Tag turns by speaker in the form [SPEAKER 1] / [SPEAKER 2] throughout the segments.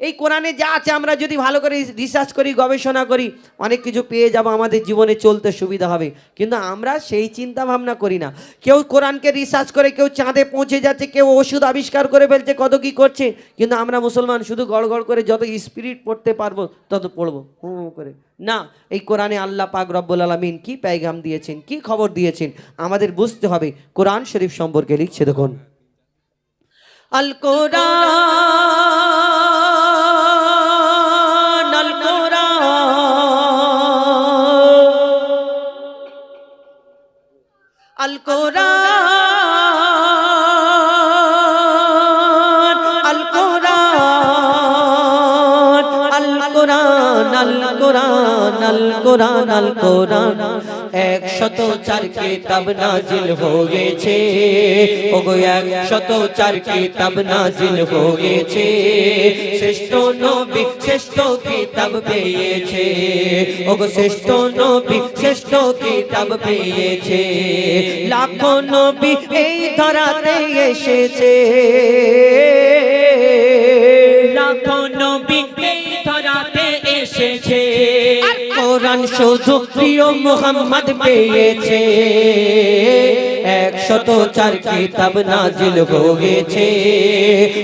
[SPEAKER 1] এই কোরআনে যা আছে আমরা যদি ভালো করে রিসার্চ করি, গবেষণা করি, অনেক কিছু পেয়ে যাব, আমাদের জীবনে চলতে সুবিধা হবে। কিন্তু আমরা সেই চিন্তা ভাবনা করি না। কেউ কোরআনকে রিসার্চ করে, কেউ চাঁদে পৌঁছে যাচ্ছে, কেউ ওষুধ আবিষ্কার করে ফেলছে, কত কি করছে, কিন্তু আমরা মুসলমান শুধু গড় গড় করে যত স্পিরিট পড়তে পারব, তত পড়ব, হুঁ হুঁ করে। না, এই কোরআনে আল্লাহ পাক রব্বুল আলমিন কি প্যাগাম দিয়েছেন, কি খবর দিয়েছেন, আমাদের বুঝতে হবে। কোরআন শরীফ সম্পর্কে লিখছে দেখুন। আল কোরআন আল কোরআন আল কোরআন আল কোরআন আল কোরআন আল কোরআন আল কোরআন। একশত চার কিতাব নাজিল হয়েছে, ওগো একশত চার কিতাব নাজিল হয়েছে। শ্রেষ্ঠ নবী শ্রেষ্ঠ কিতাব পেয়েছে। ওগো শ্রেষ্ঠ নবী, শ্রেষ্ঠ কিতাব পেয়েছে। লাখো নবী এই ধরাতে এসেছে।
[SPEAKER 2] লাখো নবী এই ধরাতে এসেছে।
[SPEAKER 1] কোরআন শুধু প্রিয় মোহাম্মদ পেয়েছে। একশত চার কিতাব নাজিল হয়েছে।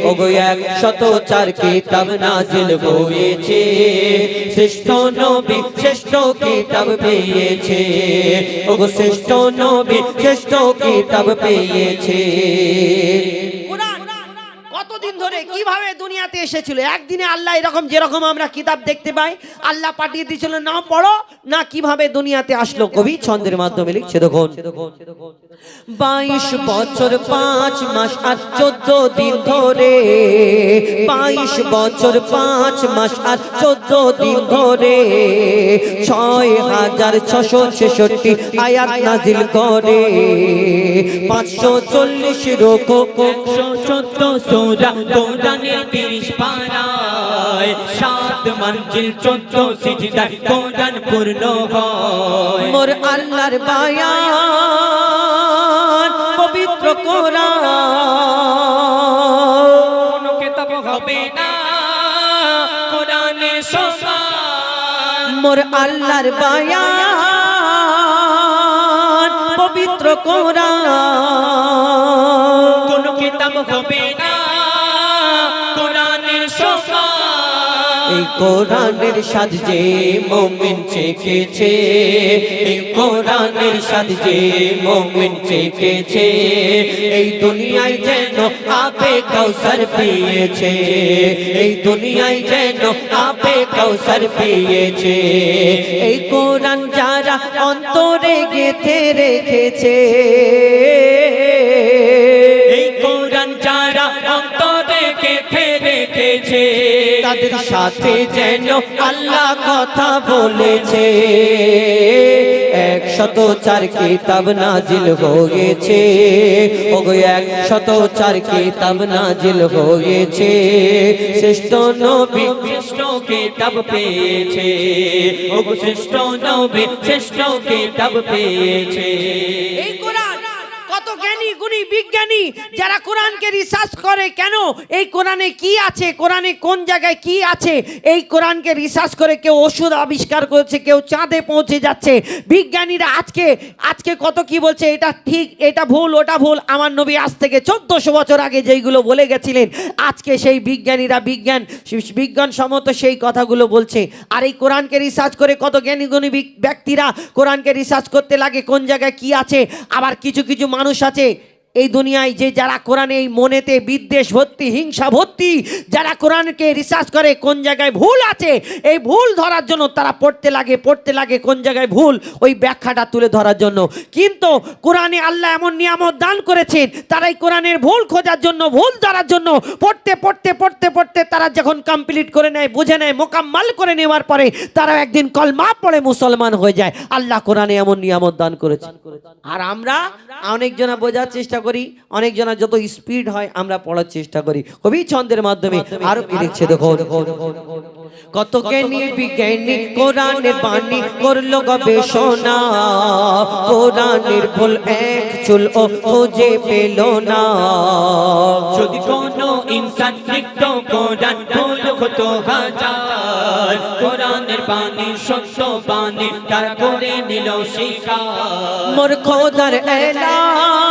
[SPEAKER 1] ওগো একশত চার কিতাব নাজিল হয়েছে। শ্রেষ্ঠ নবী শ্রেষ্ঠ কিতাব পেয়েছে। ওগো শ্রেষ্ঠ নবী শ্রেষ্ঠ কিতাব পেয়েছে। কীভাবে দুনিয়াতে এসেছিল? একদিনে আল্লাহ এরকম যেরকম আমরা কিতাব দেখতে পাই, আল্লাহ পাঠিয়ে দিয়েছিল না পড়ো, না কীভাবে দুনিয়াতে আসলো? কবি ছন্দের মাধ্যমে লিখছে, দেখুন, বাইশ বছর পাঁচ মাস আর চোদ্দ দিন ধরে, বাইশ বছর পাঁচ মাস আর চোদ্দ দিন ধরে, ছয় হাজার ছশো ছেষট্টি আয়াত নাজিল করে, পাঁচশো চল্লিশ
[SPEAKER 2] একশো চোদ্দ সোরা কোরআনের তিরিশ পাড়ায় সাত মঞ্জিল চোদ্দ সিজদার কোরআন পূর্ণ হয়।
[SPEAKER 1] মোর আল্লাহর বায়ান পবিত্র কোরআন।
[SPEAKER 2] কোনো কেতাব হবে না কোরআনের সমান।
[SPEAKER 1] মোর আল্লাহর বায়ান পবিত্র কোরআন।
[SPEAKER 2] কোনো কিতাব হবে না
[SPEAKER 1] এই কোরআনের সাদ যে মোমিন চেকেছে এই কোরআনের সাদ যে মোমিন চেকেছে এই দুনিয়ায় যেন আপে কৌসর পেয়েছে, এই দুনিয়ায় যেন আপে কৌসর পেয়েছে, এই কোরআন যারা অন্তরে গেথে রেখেছে,
[SPEAKER 2] এই কোরআন যারা অন্তরে গেঁথে রেখেছে
[SPEAKER 1] তাদের সাথে যেন আল্লাহ কথা বলেছে। এক একশত চার কিতাব নাজিল হয়েছে। ওগো এক একশত চার কিতাব নাজিল হয়েছে। শ্রেষ্ঠ নবী
[SPEAKER 2] শ্রেষ্ঠ কিতাব পেয়েছে। ওগো, শ্রেষ্ঠ নবী শ্রেষ্ঠ কিতাব পেয়েছে।
[SPEAKER 1] জ্ঞানী বিজ্ঞানী, যারা কোরআনকে রিসার্চ করে, কেন? এই কোরআনে কি আছে? কোরআনে কোন জায়গায় কি আছে? এই কোরআনকে রিসার্চ করে কেউ ওষুধ আবিষ্কার করেছে, কেউ চাঁদে পৌঁছে যাচ্ছে। বিজ্ঞানীরা আজকে আজকে কত কি বলছে? এটা ঠিক, এটা ভুল, ওটা ভুল। আমার নবী আজ থেকে চোদ্দশো বছর আগে যেইগুলো বলে গেছিলেন, আজকে সেই বিজ্ঞানীরা বিজ্ঞান বিজ্ঞান সম্মত সেই কথাগুলো বলছে। আর এই কোরআনকে রিসার্চ করে কত জ্ঞানী গুণী ব্যক্তিরা কোরআনকে রিসার্চ করতে লাগে, কোন জায়গায় কি আছে? আবার কিছু কিছু মানুষ আছে এই দুনিয়ায় যে যারা কোরআনে এই মনেতে বিদ্বেষ ভর্তি, হিংসা ভর্তি, যারা কোরআনকে রিসার্চ করে কোন জায়গায় ভুল আছে, এই ভুল ধরার জন্য তারা পড়তে লাগে পড়তে লাগে কোন জায়গায় ভুল, ওই ব্যাখ্যাটা তুলে ধরার জন্য। কিন্তু কোরআনে আল্লাহ এমন নিয়ামত দান করেছেন, তারা এই কোরআনের ভুল খোঁজার জন্য, ভুল ধরার জন্য পড়তে পড়তে পড়তে পড়তে তারা যখন কমপ্লিট করে নেয়, বুঝে নেয়, মোকাম্মাল করে নেওয়ার পরে তারা একদিন কলমা পড়ে মুসলমান হয়ে যায়। আল্লাহ কোরআনে এমন নিয়ামত দান করেছে। আর আমরা অনেকজনা বোঝার চেষ্টা করি অনেকজনা যত স্পিড হয় আমরা পড়ার চেষ্টা করি। কবি ছন্দের মাধ্যমে আরও কি লিখছে দেখো কত জ্ঞানী বিজ্ঞানী কোরআনের বাণী করল গবেষণা। কোরআনের ভুল এক চুল ও খুঁজে পেল না।
[SPEAKER 2] যদি কোনো ইনসান লিখত কোরআন ভুল তো হাজার। কোরআনের বাণী সত্য বাণী তার করে নিল শিকার।
[SPEAKER 1] মোর খোদার এলান।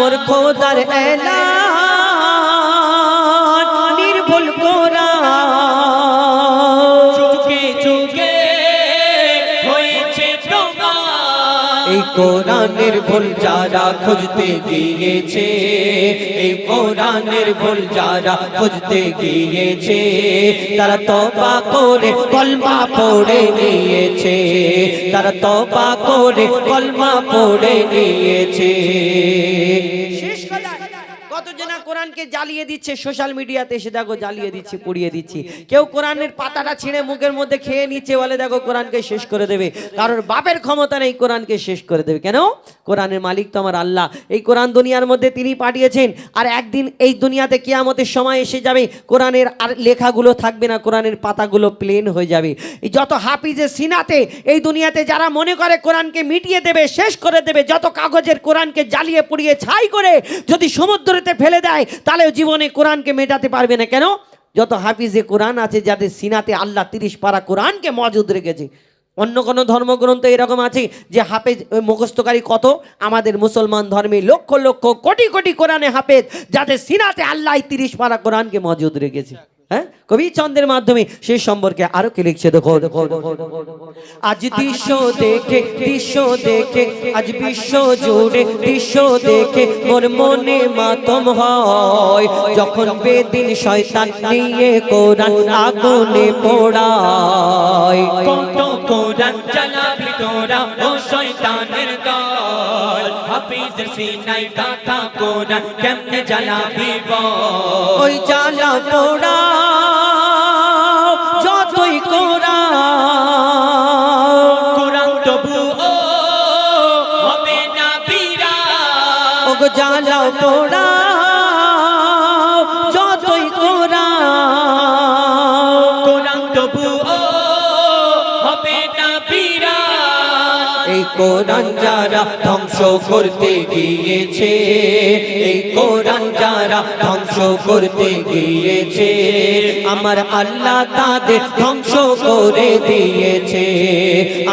[SPEAKER 1] মোর খোদার এলান নির্ভুল কোরআন
[SPEAKER 2] যুগে যুগে হয়েছে প্রমাণ।
[SPEAKER 1] এই কোরআনের ভুল যারা খুঁজতে গিয়েছে এই কোরআনের ভুল যারা খুঁজতে গিয়েছে তারা তবা করে কলমা পড়ে নিয়েছে তারা তবা করে কলমা পড়ে নিয়েছে। কত জনা কোরআনকে জ্বালিয়ে দিচ্ছে? সোশ্যাল মিডিয়াতে এসে দেখো জ্বালিয়ে দিচ্ছে, পুড়িয়ে দিচ্ছি। কেউ কোরআনের পাতাটা ছিঁড়ে মুখের মধ্যে খেয়ে নিচ্ছে বলে দেখো কোরআনকে শেষ করে দেবে। কারোর বাপের ক্ষমতা নেই কোরআনকে শেষ করে দেবে। কেন? কোরআনের মালিক তো আমার আল্লাহ। এই কোরআন দুনিয়ার মধ্যে তিনি পাঠিয়েছেন। আর একদিন এই দুনিয়াতে কিয়ামতের সময় এসে যাবে। কোরআনের আর লেখাগুলো থাকবে না, কোরআনের পাতাগুলো প্লেন হয়ে যাবে। যত হাফিজের সিনাতে এই দুনিয়াতে যারা মনে করে কোরআনকে মিটিয়ে দেবে, শেষ করে দেবে, যত কাগজের কোরআনকে জ্বালিয়ে পুড়িয়ে ছাই করে, যদি সমুদ্রেতে ফেলে দেয়, তাহলে জীবনে কোরআনকে মেটাতে পারবে না। কেন? যত হাফিজে কোরআন আছে, যাদের সিনাতে আল্লাহ তিরিশ পারা কোরআনকে মজুদ রেখেছে। অন্য কোনো ধর্মগ্রন্থ এরকম আছে যে হাফেজ মুখস্থকারী কত? আমাদের মুসলমান ধর্মে লক্ষ লক্ষ কোটি কোটি কোরআনে হাফেজ, যাদের সিনাতে আল্লাহ তিরিশ পারা কোরআনকে মজুদ রেখেছে। হ্যাঁ? কবি চন্দ্রের মাধ্যমে সেই সম্পর্কে আরও কি লিখছে? দেখো দেখো। আজ দৃশ্য দেখে দৃশ্য দেখে আজ বিশ্ব জুড়ে দৃশ্য দেখে মোর মনে মাতম হয়। যখন বেদিন শয়তান নিয়ে কোরআন আগুনে পোড়ায়।
[SPEAKER 2] কত কোরআন চালাবি তোরা ও শয়তানের দল? হাফিজের সিনাই গাথা কোরআন কেমনে জ্বালাবি বল?
[SPEAKER 1] ওই জ্বালা পোড়া কোরআন যারা ধ্বংস করতে গিয়েছে, এই কোরআন যারা ধ্বংস করতে গিয়েছে, আমার আল্লাহ তাদের ধ্বংস করে দিয়েছে,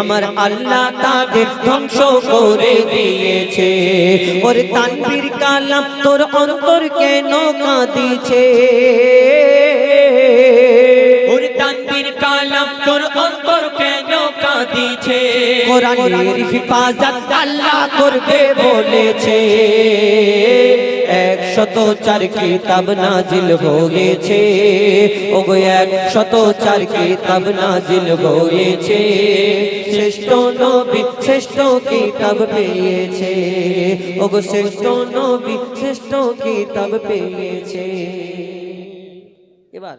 [SPEAKER 1] আমার আল্লাহ তাদের ধ্বংস করে দিয়েছে। ওর তানবীর কালাম তোর অন্তর কেন কাঁদিছে
[SPEAKER 2] তোর অন্তর কেন কাঁদিছে?
[SPEAKER 1] কোরআনের হিফাজত আল্লাহ করবে বলেছে। একশত চার কিতাব নাজিল হয়েছে। ওগো একশত চার কিতাব নাজিল হয়েছে। শ্রেষ্ঠ নবী শ্রেষ্ঠ কিতাব পেয়েছে। ওগো শ্রেষ্ঠ নবী শ্রেষ্ঠ কিতাব পেয়েছে। এবার